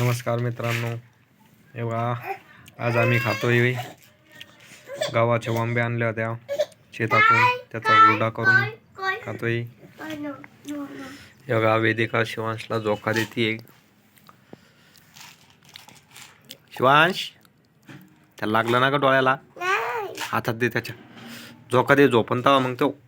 नमस्कार मित्रांनो. हे बघा आज आम्ही खातोय गावाच्या वांबे आणल्या होत्या शेतातून. त्याचा हुरडा करून खातोय. हे बघा वेदिका शिवांशला झोका देते शिवांश त्याला लागलं ना का डोळ्याला? हातात दे त्याच्या. झोका दे झोपन मग तो.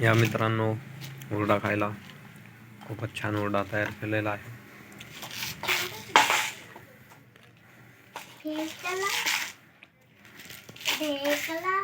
या मित्रांनो ओरडा खायला. खूपच छान ओरडा तयार केलेला आहे. फेकला फेकला